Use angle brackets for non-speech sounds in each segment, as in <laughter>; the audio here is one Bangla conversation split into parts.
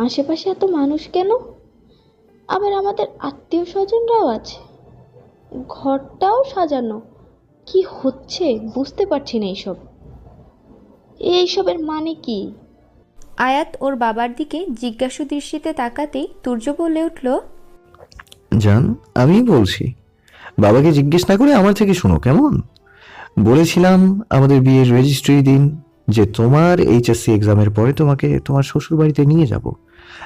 আশেপাশে এত মানুষ কেন? আবার আমাদের আত্মীয় স্বজনরাও আছে। ঘরটাও সাজানো। কি হচ্ছে? বুঝতে পারছি না এইসব। এইসবের মানে কি? আয়াত ওর বাবার দিকে জিজ্ঞাসু দৃষ্টিতে তাকাতেই তুর্য বলে উঠল জান আমি বলছি বাবাকে জিজ্ঞেস না করে আমার থেকে শোনো কেমন? বলেছিলাম আমাদের বিয়ের রেজিস্ট্রি দিন যে তোমার এইচএসসি এক্সামের পরে তোমাকে তোমার শ্বশুর বাড়িতে নিয়ে যাব।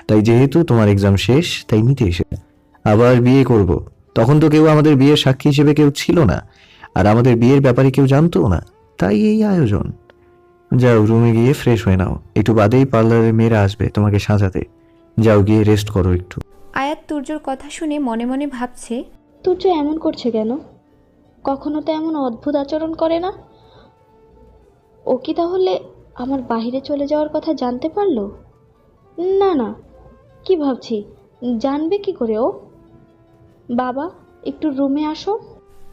তাই যেহেতু তোমার এক্সাম শেষ তাই নিতে এসে আবার বিয়ে করব। তখন তো কেউ আমাদের বিয়ের সাক্ষী হিসেবে কেউ ছিল না আর আমাদের বিয়ের ব্যাপারে কেউ জানতো না। তাই এই আয়োজন। যাও রুমে গিয়ে ফ্রেশ হয়ে নাও। একটু বাদেই পার্লারের মেয়েরা আসবে তোমাকে সাজাতে। যাও গিয়ে রেস্ট করো একটু। আয়াত তুর্যর কথা শুনে মনে মনে ভাবছে তুর্য এমন করছে কেন? কখনো তো এমন অদ্ভুত আচরণ করে না? ও কি তাহলে আমার বাইরে চলে যাওয়ার কথা জানতে পারল? না না। কি ভাবছি? জানবে কি করে ও? বাবা একটু রুমে আসো।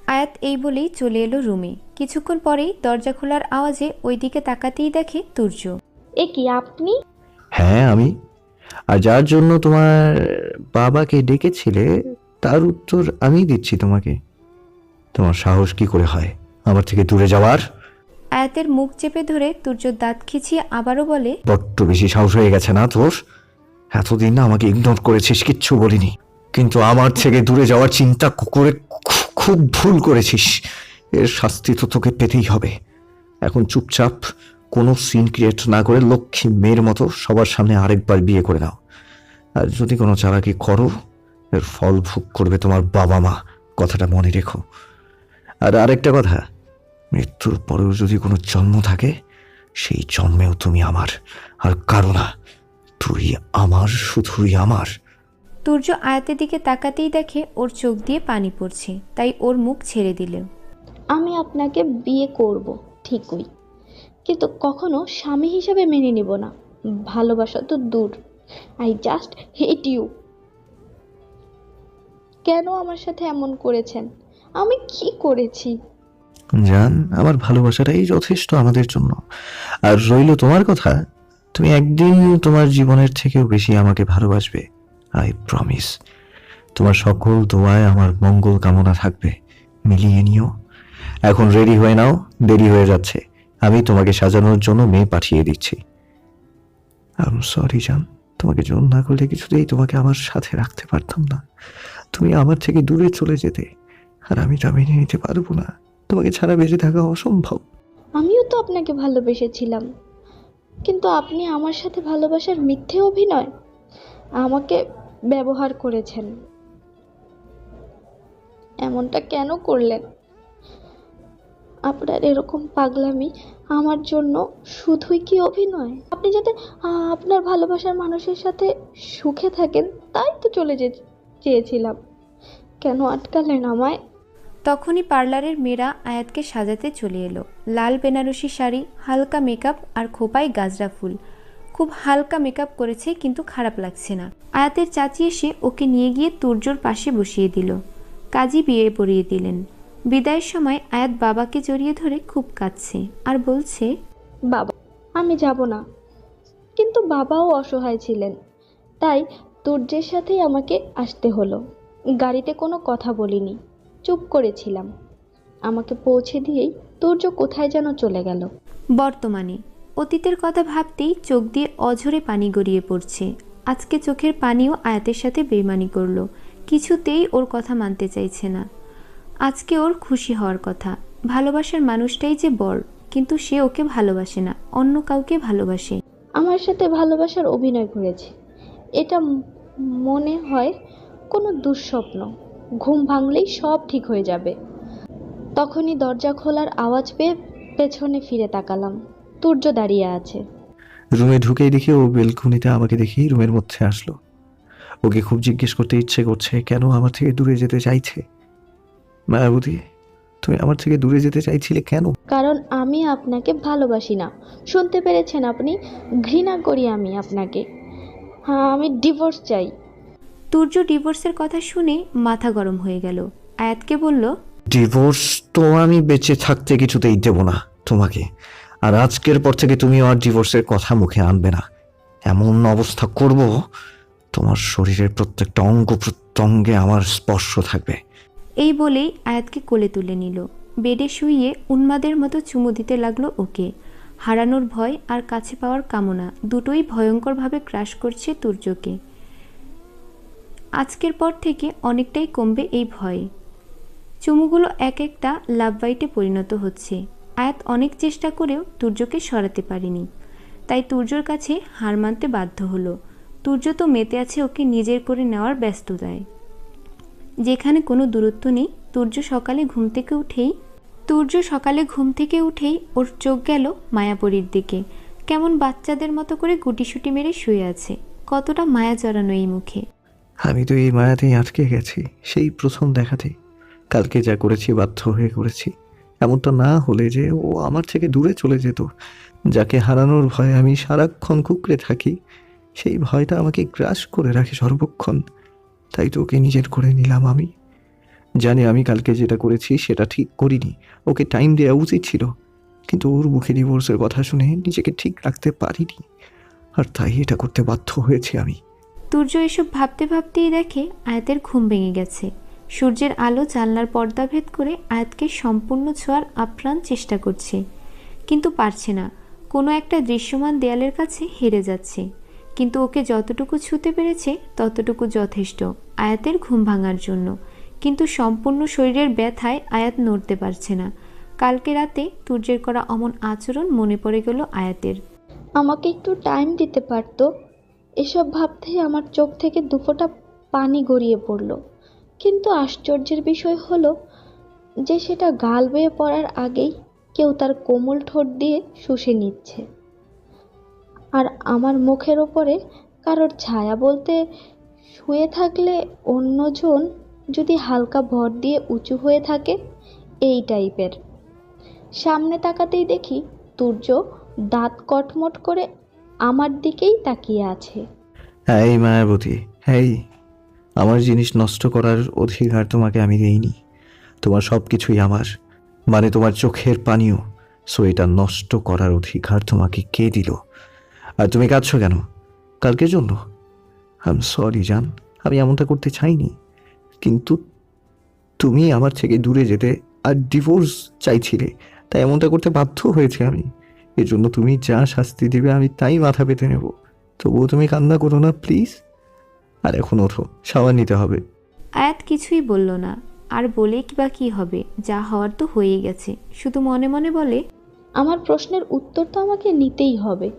আয়াত এই বলেই চলে এলো রুমে। কিছুক্ষণ পরেই দরজা খোলার আওয়াজে ওইদিকে তাকাতেই দেখে তুর্য। এ কি আপনি? হ্যাঁ আমি। আর যার জন্য তোমার বাবাকে ডেকেছিলে তার উত্তর আমি দিচ্ছি তোমাকে। তোমার সাহস কি করে হয়? আমার থেকে দূরে যাওয়ার? আয়াতের মুখ চেপে ধরে তুর্য দাঁত খিচিয়ে আবারও বলে, বড্ড বেশি সাহস হয়ে গেছে না তোর? এতদিন না আমাকে ইগনোর করেছিস, কিচ্ছু বলিনি। কিন্তু আমার থেকে দূরে যাওয়ার চিন্তা করে খুব ভুল করেছিস। এর শাস্তি তো তোকে পেতেই হবে। এখন চুপচাপ কোনো সিন ক্রিয়েট না করে লক্ষ্মী মেয়ের মতো সবার সামনে আরেকবার বিয়ে করে নাও। আর যদি কোনো চালাকি করো, এর ফল ভোগ করবে তোমার বাবা মা। কথাটা মনে রেখো। আর আরেকটা কথা মৃত্যুর পরেও যদি কোনো জন্ম থাকে সেই জন্মেও তুমি আমার আর কারও না। তুই আমার শুধুই আমার। তুর্য আয়াতের দিকে তাকাতেই দেখে ওর চোখ দিয়ে পানি পড়ছে তাই ওর মুখ ছেড়ে দিল। আমি আপনাকে বিয়ে করব ঠিকই। কিন্তু কখনো স্বামী হিসেবে মেনে নিব না। ভালোবাসা তো দূর। আই জাস্ট হেট ইউ কেন আমার সাথে এমন করেছেন? আমি কি করেছি? জান, আমার ভালোবাসাটাই যথেষ্ট আমাদের জন্য। আর রইল তোমার কথা, তুমি একদিন তোমার জীবনের থেকেও বেশি আমাকে ভালোবাসবে আই প্রমিস তোমার সকল দোয়ায় আমার মঙ্গল কামনা থাকবে, মিলিয়ে নিও। এখন রেডি হয়ে নাও, দেরি হয়ে যাচ্ছে। আমি তোমাকে সাজানোর জন্য মেয়ে পাঠিয়ে দিচ্ছি। আম সরি জান, তোমাকে জোর না করলে কিছুতেই তোমাকে আমার সাথে রাখতে পারতাম না। তুমি আমার থেকে দূরে চলে যেতে, আর আমি তা মেনে নিতে পারব না। তোমাকে ছাড়া বেঁচে থাকা অসম্ভব। আমিও তো আপনাকে ভালোবেসেছিলাম। কিন্তু আপনি আমার সাথে ভালোবাসার মিথ্যে অভিনয় আমাকে ব্যবহার করেছেন। এমনটা কেন করলেন? আপনার এরকম পাগলামি আমার জন্য শুধুই কি অভিনয়? আপনি যাতে আপনার ভালোবাসার মানুষের সাথে সুখে থাকেন, তাই তো চলে যে, চেয়েছিলাম। কেন আটকালেন আমায়? তখনই পার্লারের মেয়েরা আয়াতকে সাজাতে চলে এলো। লাল বেনারসি শাড়ি, হালকা মেকআপ আর খোপায় গাজরা ফুল। খুব হালকা মেকআপ করেছে কিন্তু খারাপ লাগছে না। আয়াতের চাচি এসে ওকে নিয়ে গিয়ে তুর্যর পাশে বসিয়ে দিল। কাজী বিয়ে পরিয়ে দিলেন। বিদায়ের সময় আয়াত বাবাকে জড়িয়ে ধরে খুব কাঁদছে আর বলছে, বাবা, আমি যাব না। কিন্তু বাবাও অসহায় ছিলেন। তাই তুর্যের সাথেই আমাকে আসতে হলো। গাড়িতে কোনো কথা বলিনি। চুপ করেছিলাম। আমাকে পৌঁছে দিয়েই তুর্য কোথায় যেন চলে গেল। বর্তমানে অতীতের কথা ভাবতেই চোখ দিয়ে অঝরে পানি গড়িয়ে পড়ছে। আজকে চোখের পানিও আয়াতের সাথে বেমানি করল। কিছুতেই ওর কথা মানতে চাইছে না। আজকে ওর খুশি হওয়ার কথা। ভালোবাসার মানুষটাই যে বর কিন্তু সে ওকে ভালোবাসে না অন্য কাউকে ভালোবাসে। আমার সাথে ভালোবাসার অভিনয় করেছে এটা মনে হয় কোনো দুঃস্বপ্ন। ঘুম ভাঙলেই সব ঠিক হয়ে যাবে। তখনই দরজা খোলার আওয়াজ পেয়ে পেছনে ফিরে তাকালাম। তুর্য দাঁড়িয়ে আছে। রুমে ঢুকেই দেখি ও বেলকুনিতে আমাকে দেখেই রুমের মধ্যে আসলো। ওকে খুব জিজ্ঞেস করতে ইচ্ছে করছে কেন আমার থেকে দূরে যেতে চাইছে? মায়াবতী তুমি আমার থেকে দূরে যেতে চাইছিলে কেন? কারণ আমি আপনাকে ভালোবাসি না। শুনতে পেরেছেন আপনি? ঘৃণা করি আমি আপনাকে। হ্যাঁ আমি ডিভোর্স চাই। তুর্য ডিভোর্সের কথা শুনে মাথা গরম হয়ে গেল। আয়াতকে বলল ডিভোর্স তো আমি বেঁচে থাকতে কিছুতেই দেব না তোমাকে। আর আজকের পর থেকে তুমি আর ডিভোর্সের কথা মুখে আনবে না। এমন অবস্থা করব তোমার শরীরের প্রত্যেকটা অঙ্গ প্রত্যঙ্গে আমার স্পর্শ থাকবে। এই বলেই আয়াতকে কোলে তুলে নিল। বেডে শুইয়ে উন্মাদের মতো চুমু দিতে লাগল ওকে। হারানোর ভয় আর কাছে পাওয়ার কামনা দুটোই ভয়ঙ্করভাবে ক্রাশ করছে তুর্যকে। আজকের পর থেকে অনেকটাই কমবে এই ভয়। চুমুগুলো এক একটা লাভ বাইটে পরিণত হচ্ছে। আয়াত অনেক চেষ্টা করেও তুর্যকে সরাতে পারেনি। তাই তুর্যর কাছে হার মানতে বাধ্য হলো। তুর্য তো মেতে আছে ওকে নিজের করে নেওয়ার ব্যস্ততায়। যেখানে কোনো দূরত্ব নেই, তুর্য সকালে ঘুম থেকে উঠেই, তুর্য সকালে ঘুম থেকে উঠেই ওর চোখ গেল মায়াপরীর দিকে। কেমন বাচ্চাদের মতো করে গুটিসুটি মেরে শুয়ে আছে। কতটা মায়া জড়ানো এই মুখে। আমি তো এই মায়াতেই আটকে গেছি, সেই প্রথম দেখাতেই কালকে যা করেছি বাধ্য হয়ে করেছি। এমনটা না হলে যে ও আমার থেকে দূরে চলে যেত। যাকে হারানোর ভয়ে আমি সারাক্ষণ কুকড়ে থাকি, সেই ভয়টা আমাকে গ্রাস করে রাখে সর্বক্ষণ। তাই তো ওকে নিজের করে নিলাম আমি। জানি আমি কালকে যেটা করেছি সেটা ঠিক করিনি। ওকে টাইম দেওয়া উচিত ছিল। কিন্তু ওর মুখে ডিভোর্সের কথা শুনে নিজেকে ঠিক রাখতে পারিনি। আর তাই এটা করতে বাধ্য হয়েছি আমি। তুর্য এসব ভাবতে ভাবতেই দেখে আয়াতের ঘুম ভেঙে গেছে। সূর্যের আলো জানলার পর্দা ভেদ করে আয়াতকে সম্পূর্ণ ছোঁয়ার আপ্রাণ চেষ্টা করছে। কিন্তু পারছে না। কোনো একটা দৃশ্যমান দেয়ালের কাছে হেরে যাচ্ছে। কিন্তু ওকে যতটুকু ছুতে পেরেছে, ততটুকু যথেষ্ট আয়াতের ঘুম ভাঙার জন্য। কিন্তু সম্পূর্ণ শরীরের ব্যথায় আয়াত নড়তে পারছে না। কালকে রাতে তুর্যের করা অমন আচরণ মনে পড়ে গেল আয়াতের। আমাকে একটু টাইম দিতে পারতো? এসব ভাবতেই আমার চোখ থেকে দুফোঁটা পানি গড়িয়ে পড়ল। কিন্তু আশ্চর্যের বিষয় হলো যে সেটা গাল বেয়ে পড়ার আগেই কেউ তার কোমল ঠোঁট দিয়ে শুষে নিচ্ছে। আর আমার মুখের ওপরে কারোর ছায়া বলতে শুয়ে থাকলে অন্যজন যদি হালকা ভর দিয়ে উঁচু হয়ে থাকে, এই টাইপের। সামনে তাকাতেই দেখি, তুর্য দাঁত কটমট করে আমার দিকেই তাকিয়ে আছে। এই মায়াবতী এই আমার জিনিস নষ্ট করার অধিকার তোমাকে আমি দেইনি। তোমার সব কিছুই আমার মানে তোমার চোখের পানিও, সো এটা নষ্ট করার অধিকার তোমাকে কে দিল? আর তুমি কাঁদছো কেন? কালকের জন্য? আম সরি জান, আমি এমনটা করতে চাইনি। কিন্তু তুমি আমার থেকে দূরে যেতে আর ডিভোর্স চাইছিলে, তাই এমনটা করতে বাধ্য হয়েছে আমি। এর জন্য তুমি যা শাস্তি দেবে আমি তাই মাথা পেতে নেব। তবুও তুমি কান্না করো না প্লিজ। আর এখন ওঠো সাবান নিতে হবে। আয়াত কিছুই বলল না। আর বলে কি বা কি হবে যা হওয়ার তো হয়েই গেছে। শুধু মনে মনে বলে আমার প্রশ্নের উত্তর তো আমাকে নিতেই হবে।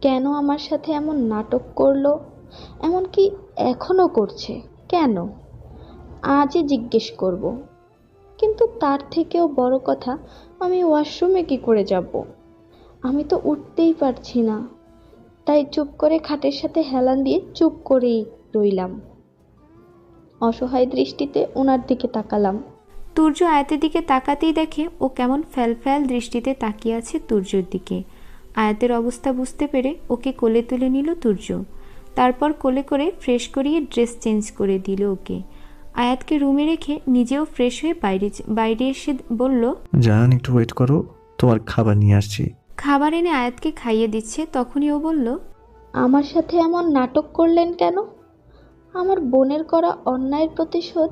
কেন আমার সাথে এমন নাটক করল? এমনকি এখনও করছে। কেন? আজই জিজ্ঞেস করব। কিন্তু তার থেকেও বড় কথা আমি ওয়াশরুমে কি করে যাব? আমি তো উঠতেই পারছি না। তাই চুপ করে খাটের সাথে হেলান দিয়ে চুপ করেই রইলাম। অসহায় দৃষ্টিতে ওনার দিকে তাকালাম। তুর্য আয়াতের দিকে তাকাতেই দেখে ও কেমন ফ্যাল ফ্যাল দৃষ্টিতে তাকিয়ে আছে তুর্যর দিকে। আয়াতের অবস্থা বুঝতে পেরে ওকে কোলে তুলে নিল তুর্য। তারপর কোলে করে ফ্রেশ করিয়ে ড্রেস চেঞ্জ করে দিল ওকে। আয়াতকে রুমে রেখে নিজেও ফ্রেশ হয়ে বাইরে বাইরে এসে বলল জান একটু ওয়েট করো তোমার খাবার নিয়ে আসছি। খাবার এনে আয়াতকে খাইয়ে দিচ্ছে তখনই ও বলল আমার সাথে এমন নাটক করলেন কেন? আমার বোনের করা অন্যায়ের প্রতিশোধ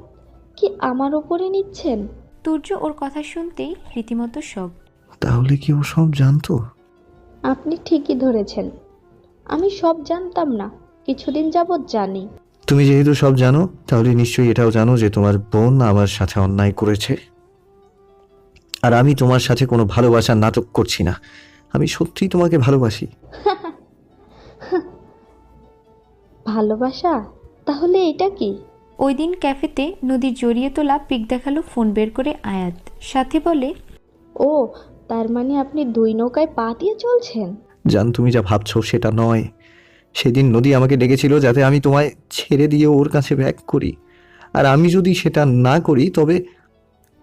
কি আমার ওপরে নিচ্ছেন? তুর্য ওর কথা শুনতেই রীতিমতো শখ তাহলে কি ও সব জানতো? আপনি ঠিকই ধরেছেন। আমি সব জানতাম না কিছুদিন যাবৎ জানি। তুমি যেহেতু সব জানো তাহলে নিশ্চয়ই এটাও জানো যে তোমার বোন আমার সাথে অন্যায় করেছে। আর আমি তোমার সাথে কোনো ভালোবাসার নাটক করছি না। আমি সত্যিই তোমাকে ভালোবাসি। ভালোবাসা? তাহলে এটা কি? ওই দিন ক্যাফেতে নদীর জড়িয়ে তোলা পিক দেখাল ফোন বের করে আয়াত। সাথে বলে ও তার মানে আপনি দুই নৌকায় পা দিয়ে চলছেন? জান তুমি যা ভাবছ সেটা নয়। সেদিন নদী আমাকে ডেকেছিল যাতে আমি তোমায় ছেড়ে দিয়ে ওর কাছে ব্যাক করি। আর আমি যদি সেটা না করি তবে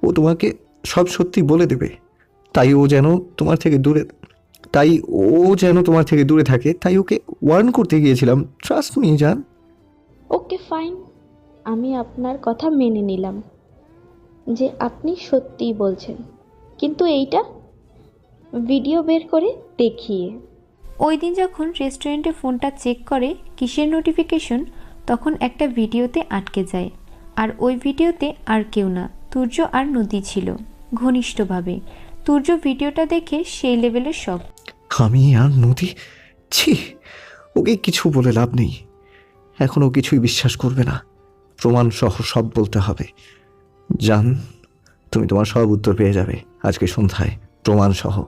ও তোমাকে সব সত্যি বলে দেবে। তাই ও যেন তোমার থেকে দূরে তাই ও যেন তোমার থেকে দূরে থাকে তাই ওকে ওয়ার্ন করতে গিয়েছিলাম। ট্রাস্ট মি জান ওকে ফাইন আমি আপনার কথা মেনে নিলাম যে আপনি সত্যিই বলছেন। কিন্তু এইটা? ভিডিও বের করে দেখিয়ে। ওই দিন যখন রেস্টুরেন্টে ফোনটা চেক করে কিসের নোটিফিকেশন তখন একটা ভিডিওতে আটকে যায়। আর ওই ভিডিওতে আর কেউ না তুর্য আর নদী ছিল ঘনিষ্ঠভাবে। তুর্য ভিডিওটা দেখে সেই লেভেলের শখ আমি আর নদী? ছি ওকে কিছু বলে লাভ নেই। এখন ও কিছুই বিশ্বাস করবে না। প্রমাণ সহ সব বলতে হবে। জান তুমি তোমার সব উত্তর পেয়ে যাবে আজকে সন্ধ্যায়। প্রমাণ সহ।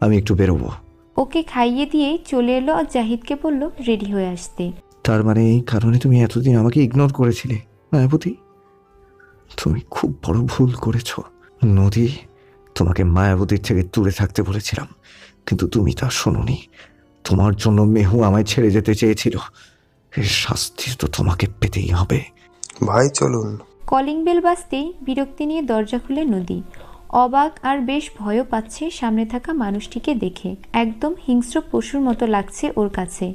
আমি একটু বেরোবো। ওকে খাইয়ে দিয়েই চলে এলো আর জাহিদকে বলল রেডি হয়ে আসতে। তার মানে এই কারণে তুমি এতদিন আমাকে ইগনোর করেছিলে মায়াবতী তুমি খুব বড় ভুল করেছ। নদী তোমাকে মায়াবতীর থেকে দূরে থাকতে বলেছিলাম। কিন্তু তুমি তা শোনোনি। তোমার জন্য মেহু আমায় ছেড়ে যেতে চেয়েছিল। এর শাস্তি তো তোমাকে পেতেই হবে। ভাই চলুন। কলিং বেল বাজতেই বিরক্তি নিয়ে দরজা খুলে নদী। অবাক আর বেশ ভয়ও পাচ্ছে সামনে থাকা মানুষটিকে দেখে। একদম হিংস্র পশুর মতো লাগছে ওর কাছে।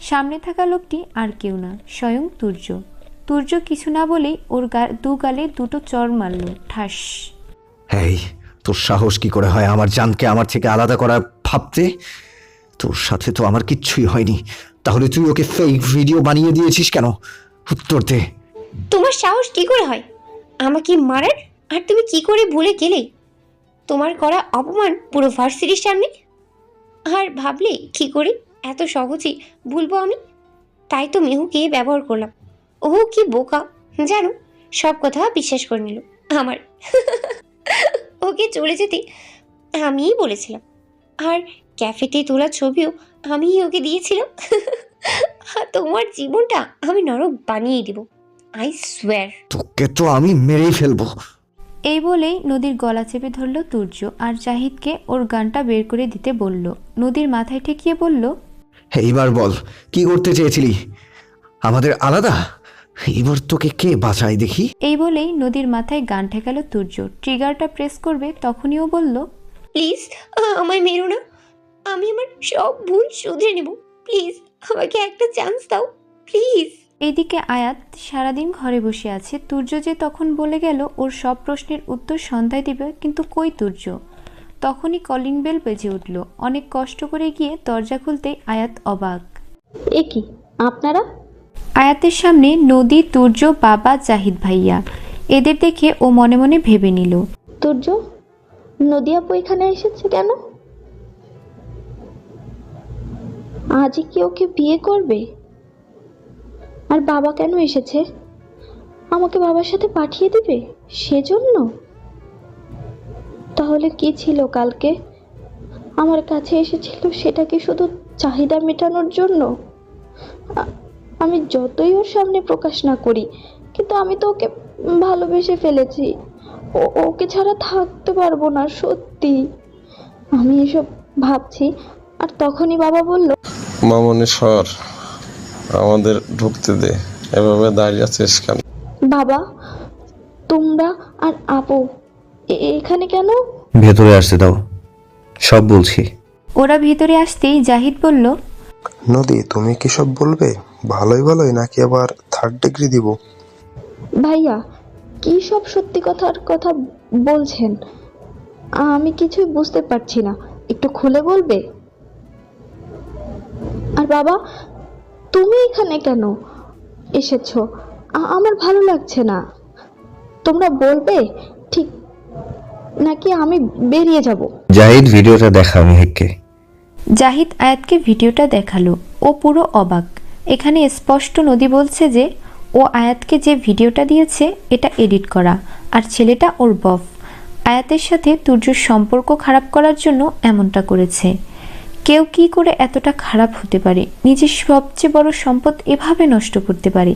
সামনে থাকা লোকটি আর কেউ না স্বয়ং তুর্য। তুর্য কিছু না বলেই ওর গা দু গালে দুটো চর মারল। ঠাস। এই তোর সাহস কি করে হয় আমার জানকে আমার থেকে আলাদা করা ভাবতে, তোর সাথে তো আমার কিচ্ছুই হয়নি। তাহলে তুই ওকে ফেক ভিডিও বানিয়ে দিয়েছিস কেন? উত্তর দে। তোমার সাহস কি করে হয়? আমাকে মারার? আর তুমি কি করে ভুলে গেলে? তোমার করা অপমান পুরো ভার্সিটির সামনে? আর ভাবলে কি করে? এত সহজেই ভুলবো আমি? তাই তো মেহুকে ব্যবহার করলাম। ও কি বোকা, জানো? সব কথা বিশ্বাস করে নিল আমার। ওকে চলে যেতে আমিই বলেছিলাম। আর ক্যাফেতে তোলা ছবিও আমিই ওকে দিয়েছিলাম। আর তোমার জীবনটা আমি নরক বানিয়ে দিব আই সোয়ার তোকে তো আমি মেরেই ফেলব। এই বলেই নদীর গলা চেপে ধরল তুর্য আর জাহিদকে ওর গানটা বের করে দিতে বলল। নদীর মাথায় ঠেকিয়ে বলল এইবার বল কি করতে চেয়েছিলি? আমাদের আলাদা? এইবার তোকে কে বাঁচায় দেখি? এই বলেই নদীর মাথায় গান ঠেকালো তুর্য। ট্রিগারটা প্রেস করবে তখনই ও বলল প্লিজ আমায় মেরো না। আমি আমার সব ভুল শুধরে নেব। প্লিজ আমাকে একটা চান্স দাও। প্লিজ। এদিকে আয়াত সারাদিন ঘরে বসে আছে। তুর্য যে তখন বলে গেল ওর সব প্রশ্নের উত্তর সন্ধ্যায় দিবে কিন্তু কই তুর্য? তখনই কলিং বেল বেজে উঠল। অনেক কষ্ট করে গিয়ে দরজা খুলতেই আয়াত অবাক। এ কি আপনারা? আয়াতের সামনে নদী তুর্য বাবা জাহিদ ভাইয়া। এদের দেখে ও মনে মনে ভেবে নিল। তুর্য নদী আপু এখানে এসেছে কেন? আজই কি ওকে বিয়ে করবে? আর বাবা কেন এসেছে? আমাকে বাবার সাথে পাঠিয়ে দিবে সেজন্য? তাহলে কি ছিল কালকে? আমার কাছে এসেছিল সেটা কি শুধু চাহিদা মেটানোর জন্য? আমি যতই ওর সামনে প্রকাশ না করি, কিন্তু আমি তো ওকে ভালোবেসে ফেলেছি। ওকে ছাড়া থাকতে পারব না সত্যি। আমি এসব ভাবছি আর তখনই বাবা বলল মামনি সর আমাদের ঢুকতে দে। এভাবে দাঁড়িয়ে আছিস কেন? বাবা তোমরা আর আপু এ- এখানে কেন? ভেতরে আসতে দাও। সব বলছি। ওরা ভিতরে আসতেই জাহিদ বলল নদী তুমি কি সব বলবে? ভালোই ভালোই নাকি আবার থার্ড ডিগ্রি দিব? ভাইয়া কি সব সত্যি কথার কথা বলছেন? আমি কিছুই বুঝতে পারছি না। একটু খুলে বলবে? আর বাবা তুমি এখানে কেন এসেছ? আমার ভালো লাগছে না। তোমরা বলবে? ঠিক নাকি আমি বেরিয়ে যাব? জাহিদ ভিডিওটা দেখা মেহেককে। জাহিদ আয়াতকে ভিডিওটা দেখাল ও পুরো অবাক। এখানে স্পষ্ট নদী বলছে যে ও আয়াতকে যে ভিডিওটা দিয়েছে, এটা এডিট করা। আর ছেলেটা ওর বফ। আয়াতের সাথে তুর্যর সম্পর্ক খারাপ করার জন্য এমনটা করেছে। কেউ কি করে এতটা খারাপ হতে পারে? নিজের সবচেয়ে বড় সম্পদ এভাবে নষ্ট করতে পারে?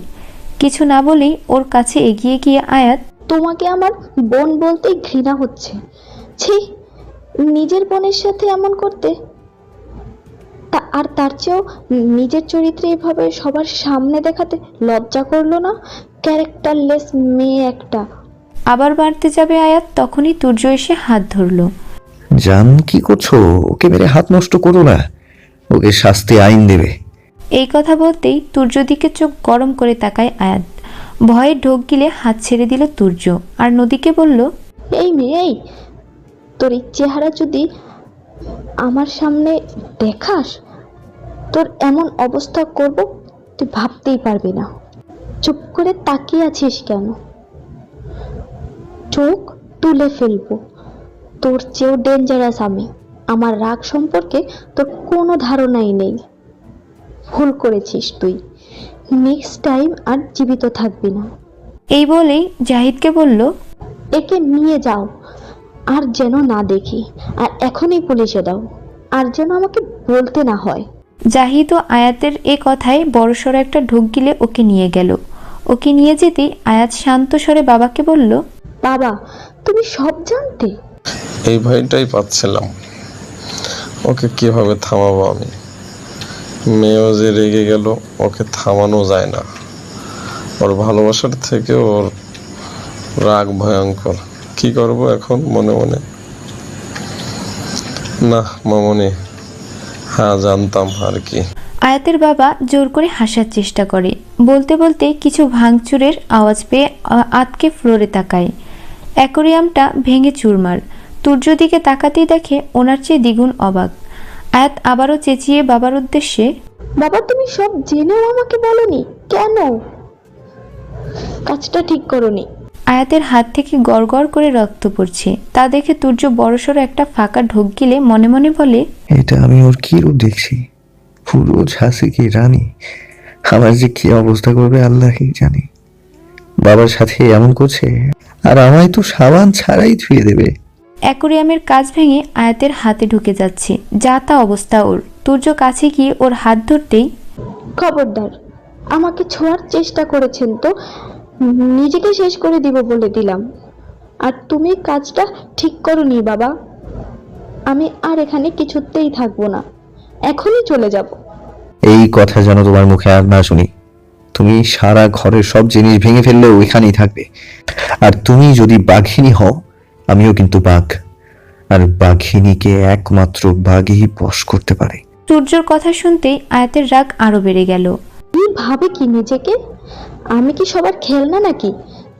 কিছু না বলেই ওর কাছে এগিয়ে গিয়ে আয়াত, তোমাকে আমার বোন বলতে ঘৃণা হচ্ছে। ছি, নিজের বোনের সাথে এমন করতে তা আর তার চেয়েও নিজের চরিত্রে এভাবে সবার সামনে দেখাতে লজ্জা করল না? ক্যারেক্টারলেস মেয়ে একটা। আবার বাড়তে যাবে আয়াত তখনই তুর্য এসে হাত ধরলো। জান কি করছ? ওকে মেরে হাত নষ্ট করো না। ওকে শাস্তি আইন দেবে। এই কথা বলতেই তুর্য দিকে চোখ গরম করে তাকায় আয়াত। ভয়ে ঢোক গিলে হাত ছেড়ে দিল তুর্য। আর নদীকে বলল এই মেয়ে এই তোর এই চেহারা যদি আমার সামনে দেখাস? তোর এমন অবস্থা করব তুই ভাবতেই পারবি না। চুপ করে তাকিয়ে আছিস কেন? চোখ তুলে ফেলব। তোর চেয়েও ডেঞ্জারাস আমি। আমার রাগ সম্পর্কে তোর কোনো ধারণাই নেই। ভুল করেছিস তুই। নেক্সট টাইম আর জীবিত থাকবি না। এই বলেই জাহিদকে বলল একে নিয়ে যাও। আর যেন না দেখি। আর এখনই পুলিশে দাও। আর যেন আমাকে বলতে না হয়। জাহিদ ও আয়াতের এ কথায় বড়সড় একটা ঢোক গিলে ওকে নিয়ে গেল। ওকে নিয়ে যেতেই আয়াত শান্ত স্বরে বাবাকে বলল বাবা তুমি সব জানতে? এই ভয়টাই পাচ্ছিলাম। ওকে কীভাবে থামাবো আমি? মেয়েও যে রেগে গেল ওকে থামানো যায় না। ওর ভালোবাসার থেকে ওর রাগ ভয়ঙ্কর। কি করব এখন মনে মনে? না মামনি হ্যাঁ জানতাম আর কি। আয়াতের বাবা জোর করে হাসার চেষ্টা করে। বলতে বলতে কিছু ভাঙচুরের আওয়াজ পেয়ে আতকে ফ্লোরে তাকায়। অ্যাকোরিয়ামটা ভেঙে চুরমার। তুর্য দিকে তাকাতেই দেখে ওনার চেয়ে দ্বিগুণ অবাক। আয়াত আবারও চেঁচিয়ে বাবার উদ্দেশ্যে বাবা তুমি সব জেনেও আমাকে বলনি। কেন? কাজটা ঠিক করনি। আয়াতের হাত থেকে গড়গড় করে রক্ত পড়ছে। তা দেখে তুর্য বড়সড় একটা ফাঁকা ঢোক গিলে মনে মনে বলে এটা আমি ওর কি রূপ দেখছি। পুরো ঝাঁসি কি রানী? আমার যে কি অবস্থা করবে আল্লাহই জানে। বাবার সাথে এমন করছে আর আমায় তো সাবান ছাড়াই ধুয়ে দেবে। অ্যাকোরিয়ামের কাজ ভেঙে আয়াতের হাতে ঢুকে যাচ্ছে। যা তা অবস্থা ওর। তুর্য কাছে গিয়ে ওর হাত ধরতেই খবরদার আমাকে ছোঁয়ার চেষ্টা করেছেন তো। নিজেকে শেষ করে দিব বলে দিলাম। আর তুমি কাজটা ঠিক করনি বাবা। আমি আর এখানে কিছুতেই থাকব না। এখনই চলে যাব। এই কথা যেন তোমার মুখে আর না শুনি। তুমি সারা ঘরের সব জিনিস ভেঙে ফেললেও ওইখানেই থাকবে। আর তুমি যদি বাঘিনী হও আমিও কিন্তু বাঘ। আর বাঘিনীকে একমাত্র বাঘই বশ করতে পারে। সূর্যর কথা শুনতেই আয়াতের রাগ আরও বেড়ে গেল। কি ভাবে কি নিজেকে? আমি কি সবার খেলনা নাকি?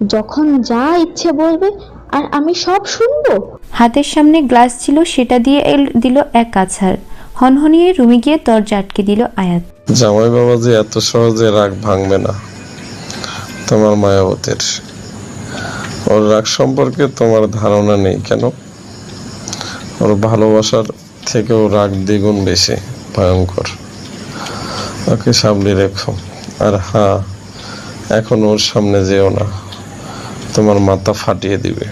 যখন যা ইচ্ছে বলবে আর আমি সব শুনব। হাতের সামনে গ্লাস ছিল সেটা দিয়ে এল- দিল এক আছার হনহনিয়ে রুমে গিয়ে দরজা আটকে দিল আয়াত। জামাই বাবা যে এত সহজে রাগ ভাঙবে না তোমার মায়াবতের। ওর রাগ সম্পর্কে তোমার ধারণা নেই কেন? ওর ভালোবাসার থেকেও রাগ দ্বিগুণ বেশি ভয়ঙ্কর। ওকে সামনে রেখো। আর হ্যাঁ এখন ওর সামনে যেও না। তোমার মাথা ফাটিয়ে দিবে।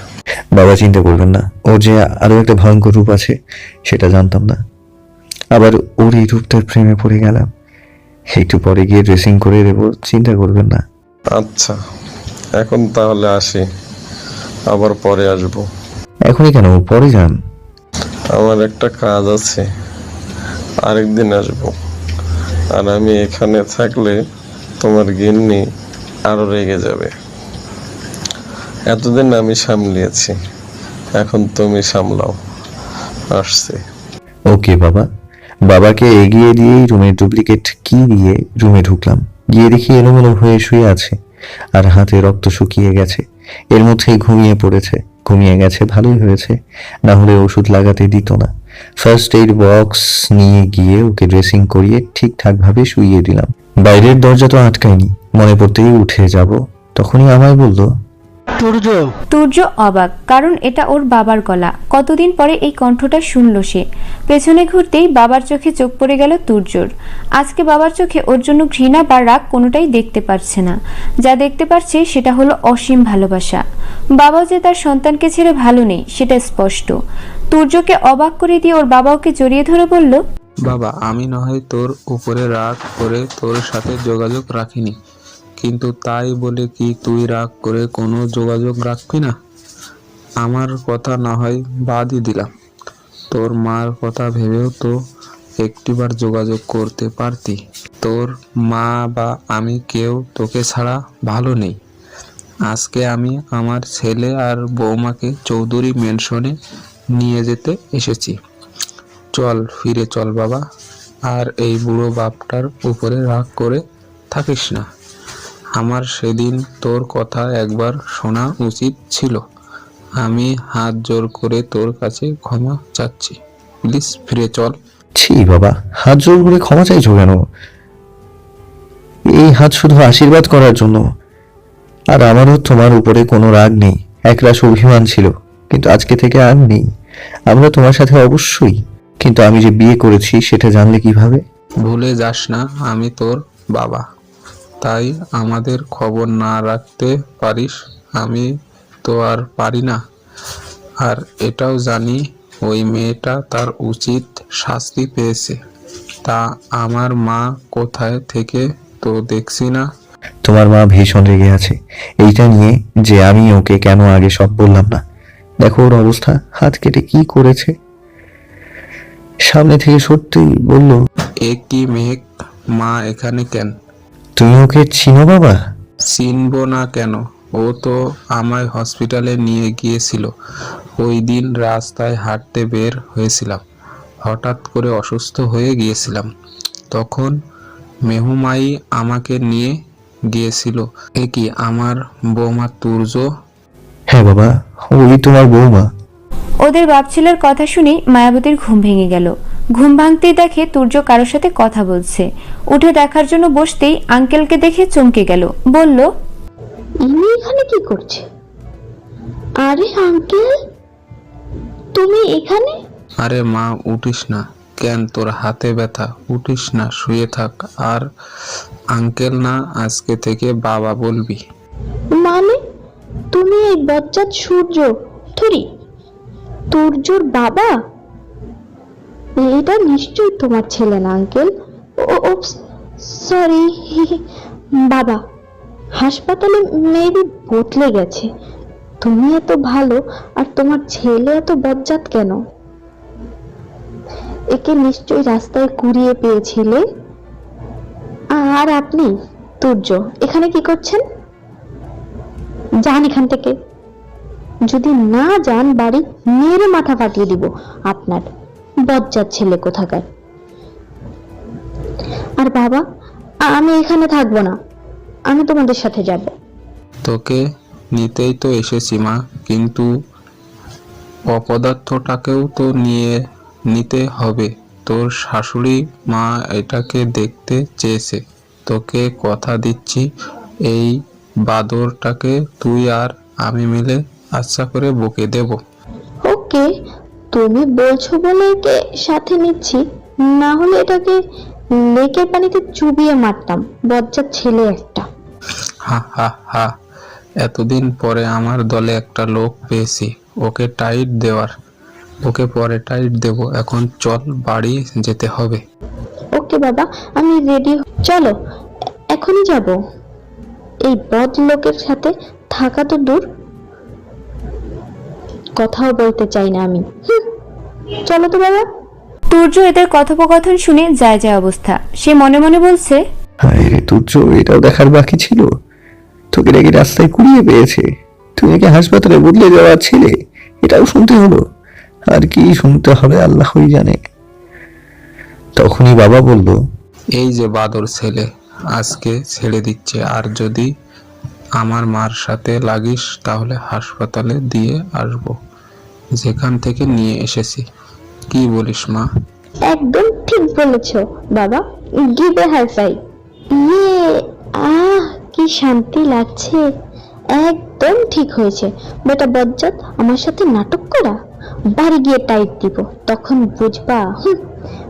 বাবা চিন্তা করবেন না। ওর যে আরও একটা ভয়ঙ্কর রূপ আছে সেটা জানতাম না। আবার ওর এই রূপটার প্রেমে পড়ে গেলাম। একটু পরে গিয়ে ড্রেসিং করে দেবো চিন্তা করবেন না। আচ্ছা এখন তাহলে আসি। আবার পরে আসব। এখনই কেন? পরে যান। আমার একটা কাজ আছে। আরেকদিন আসব। আর আমি এখানে থাকলে তোমার গিন্নি আরও রেগে যাবে। এতদিন আমি সামলিয়েছি, এখন তুমি সামলাও। আসছি। ওকে বাবা। বাবাকে এগিয়ে দিয়েই রুমের ডুপ্লিকেট কি দিয়ে রুমে ঢুকলাম। গিয়ে দেখি এলোমেলো হয়ে শুয়ে আছে, আর হাতে রক্ত শুকিয়ে গেছে। এর মধ্যেই ঘুমিয়ে পড়েছে। ঘুমিয়ে গেছে, ভালোই হয়েছে। না হলে ওষুধ লাগাতে দিত না। ফার্স্ট এইড বক্স নিয়ে গিয়ে ওকে ড্রেসিং করিয়ে ঠিকঠাকভাবে শুইয়ে দিলাম। বাইরের দরজা তো আটকায়নি। মনে পড়তেই উঠে যাব। তখনই আমায় বলল সূর্য। তুর্য অবাক কারণ এটা ওর বাবার গলা। কতদিন পরে এই কণ্ঠটা শুনল সে? পেছনে ঘুরতেই বাবার চোখে চোখ পড়ে গেল তুর্যর আজকে বাবার চোখে ওর জন্য ঘৃণা বা রাগ কোনোটাই দেখতে পারছে না। যা দেখতে পারছে সেটা হলো অসীম ভালোবাসা। বাবাও যে তার সন্তানকে ছেড়ে ভালো নেই সেটা স্পষ্ট। তুর্যকে অবাক করে দিয়ে ওর বাবা ওকে জড়িয়ে ধরে বলল বাবা আমি না হয় তোর উপরে রাগ করে তোর সাথে যোগাযোগ রাখিনি। কিন্তু তাই বলে কি তুই রাগ করে কোনো যোগাযোগ রাখবি না? আমার কথা না হয় বাদই দিলাম। তোর মার কথা ভেবেও তো একটিবার যোগাযোগ করতে পারতি। তোর মা বা আমি কেউ তোকে ছাড়া ভালো নেই। আজকে আমি আমার ছেলে আর বৌমাকে চৌধুরী মেনশনে নিয়ে যেতে এসেছি। চল ফিরে চল বাবা, আর এই বুড়ো বাপটার উপরে রাগ করে থাকিস না। আমার সেদিন তোর কথা একবার শোনা উচিত ছিল। আমি হাত জোর করে তোর কাছে ক্ষমা চাচ্ছি। প্লিজ ফিরে চল। ছি বাবা হাত জোর করে ক্ষমা চাইছো কেন? এই হাত শুধু আশীর্বাদ করার জন্য। আর আমারও তোমার উপরে কোনো রাগ নেই একরাশ অভিমান ছিল। কিন্তু আজকে থেকে আর নেই। আমরা তোমার সাথে অবশ্যই। কিন্তু আমি যে বিয়ে করেছি সেটা জানলে কীভাবে? ভুলে যাস না আমি তোর বাবা। তাই আমাদের খবর না রাখতে পারিস আমি তো আর পারি না। আর এটাও জানি ওই মেয়েটা তার উচিত শাস্তি পেয়েছে। তা আমার মা কোথায় থেকে তো দেখছি না। তোমার মা ভীষণ রেগে আছে। এইটা নিয়ে যে আমি ওকে কেন আগে সব বললাম না? দেখো ওর অবস্থা হাত কেটে কি করেছে? সামনে থেকে সত্যি বলল এ কি মেঘ? মা এখানে কেন? তুমি ওকে চিনো বাবা? চিনবো না কেন? ও তো আমায় হসপিটালে নিয়ে গিয়েছিল। ওই দিন রাস্তায় হাঁটতে বের হয়েছিলাম। হঠাৎ করে অসুস্থ হয়ে গিয়েছিলাম। তখন মেহুমাই আমাকে নিয়ে গিয়েছিল। এ কি আমার বৌমা তুর্য? হ্যাঁ বাবা ওই তোমার বৌমা। ওদের বাপছিলের কথা শুনে মায়াবতীর ঘুম ভেঙে গেল। ঘুম ভাঙতেই দেখে তুর্য কারোর সাথে কথা বলছে। উঠে দেখার জন্য বসতেই আঙ্কেলকে দেখে চমকে গেল। বলল ইনি এখানে কি করছে? আরে আঙ্কেল তুমি এখানে? আরে মা উঠিস না। কেন তোর হাতে ব্যথা। উঠিস না শুয়ে থাক। আর আঙ্কেল না আজকে থেকে বাবা বলবি। মানে? তুমি এই বজ্জাত সূর্য থরি? তুর্যর বাবা? এটা নিশ্চয়ই তোমার ছেলে না আঙ্কেল ও সরি <laughs> বাবা, হাসপাতালে মেবি বদলে গেছে। তুমি এত ভালো, আর তোমার ছেলে এত বজ্জাত কেন? একে নিশ্চয়ই রাস্তায় কুড়িয়ে পেয়েছিলে। আর আপনি তুর্য এখানে কি করছেন? যান এখান থেকে। যদি না যান, বাড়ি মেরে মাথা ফাটিয়ে দিব আপনার। বজ্জার ছেলে কোথাকার। আর বাবা আমি এখানে থাকব না। আমি তোমাদের সাথে যাব। তোকে নিতেই তো এসেছি মা কিন্তু অপদার্থটাকেও তো নিয়ে নিতে হবে। তোর শাশুড়ি মা এটাকে দেখতে চেয়েছে। তোকে কথা দিচ্ছি এই বাদরটাকে তুই আর আমি মিলে আচ্ছা করে বকে দেব। ওকে তুমি বলছো বলে একে সাথে নিচ্ছি। না হলে এটাকে লেকের পানিতে চুবিয়ে মারতাম বজ্জার ছেলে একটা। হা হা হা। এতদিন পরে আমার দলে একটা লোক পেয়েছি ওকে টাইট দেওয়ার। ওকে পরে টাইট দেব এখন চল বাড়ি যেতে হবে। ওকে বাবা আমি রেডি চলো এখনই যাব। এই বদ লোকের সাথে থাকা তো দূর। কথাও বলতে চাই না আমি। চলো তো বাবা। তুর্য এদের কথোপকথন শুনে যায় যায় অবস্থা। সে মনে মনে বলছে আরে রে তুর্য এটাও দেখার বাকি ছিল। তোকে নাকি রাস্তায় কুড়িয়ে পেয়েছে। তুই নাকি হাসপাতালে বদলে যাওয়া ছিলে। এটাও শুনতে হলো। আর কি শুনতে হবে আল্লাহই জানে। তখনই বাবা বলল এই যে বাদর ছেলে আজকে ছেড়ে দিচ্ছে। আর যদি আমার মার সাথে লাগিস, তাহলে হাসপাতালে দিয়ে আসব। যেখান থেকে নিয়ে এসেছি। কি বলিস মা? একদম ঠিক বলেছ, বাবা। এ হাই ফাই ইয়ে আহ, কি শান্তি লাগছে। একদম ঠিক হয়েছে। বেটা বজ্জাত, আমার সাথে নাটক করা? বাড়ি গিয়ে টাইট দিব, তখন বুঝবা।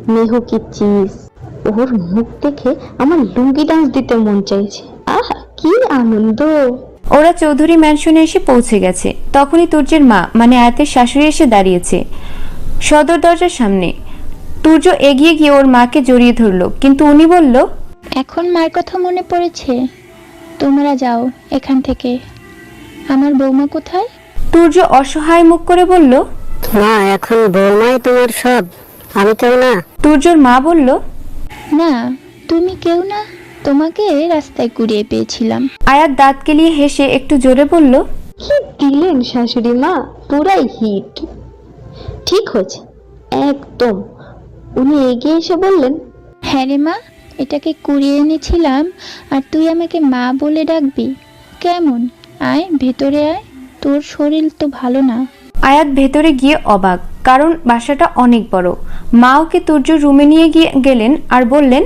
মেহু কি চিজ ওর মুখ দেখে আমার লুঙ্গি ডান্স দিতে মন চাইছে। আহ কি আনন্দ? ওরা চৌধুরী ম্যানশনে এসে পৌঁছে গেছে। তখনই তুর্যের মা মানে আয়াতের শাশুড়ি এসে দাঁড়িয়েছে। সদর দরজার সামনে। তুর্য এগিয়ে গিয়ে ওর মাকে জড়িয়ে ধরলো কিন্তু উনি বলল এখন মার কথা মনে পড়েছে। তোমরা যাও এখান থেকে। আমার বৌমা কোথায়? তুর্য অসহায় মুখ করে বলল মা এখন বৌমাই তোমার সব। আমি তো না। তুর্যর মা বলল না তুমি কেউ না। তোমাকে রাস্তায় কুড়িয়ে পেয়েছিলাম। আয়াত দাঁত কেলিয়ে হেসে একটু জোরে বলল কি দিলেন শাশুড়ি মা? পুরাই হিট। ঠিক হয়েছে। একদম। উনি এগিয়ে এসে বললেন হ্যাঁ রে মা এটাকে কুড়িয়ে এনেছিলাম আর তুই আমাকে মা বলে ডাকবি। কেমন? আয় ভেতরে আয়। তোর শরীর তো ভালো না। আয়াত ভেতরে গিয়ে অবাক কারণ বাসাটা অনেক বড়। মা ওকে তুর্য রুমে নিয়ে গিয়ে গেলেন আর বললেন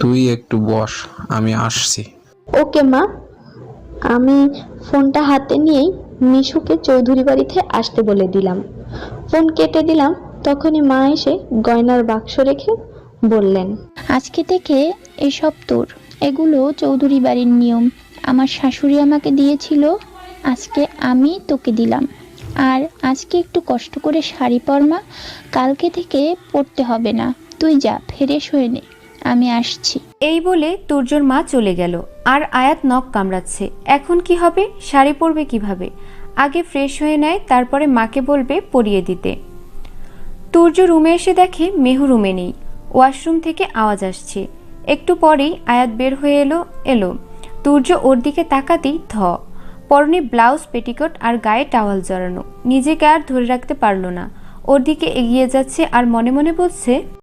তুই একটু বস আমি আসছি। ওকে মা। আমি ফোনটা হাতে নিয়েই মিশুকে চৌধুরী বাড়িতে আসতে বলে দিলাম। ফোন কেটে দিলাম তখনই মা এসে গয়নার বাক্স রেখে বললেন আজকে থেকে এসব তোর। এগুলো চৌধুরী বাড়ির নিয়ম। আমার শাশুড়ি আমাকে দিয়েছিল আজকে আমি তোকে দিলাম। আর আজকে একটু কষ্ট করে শাড়ি পরমা কালকে থেকে পরতে হবে না। তুই যা ফ্রেশ হয়ে নে। আমি আসছি। এই বলে তুর্যর মা চলে গেল, আর আয়াত নখ কামড়াচ্ছে। এখন কি হবে? শাড়ি পরবে কীভাবে? আগে ফ্রেশ হয়ে নেয়, তারপরে মাকে বলবে পরিয়ে দিতে। তুর্য রুমে এসে দেখে মেহু রুমে নেই। ওয়াশরুম থেকে আওয়াজ আসছে। একটু পরেই আয়াত বের হয়ে এলো এলো। তুর্য ওর দিকে তাকাতেই ধ। পরনে ব্লাউজ, পেটিকোট আর গায়ে টাওয়াল জড়ানো। নিজেকে আর ধরে রাখতে পারল না। ওর দিকে এগিয়ে যাচ্ছে আর মনে মনে বলছে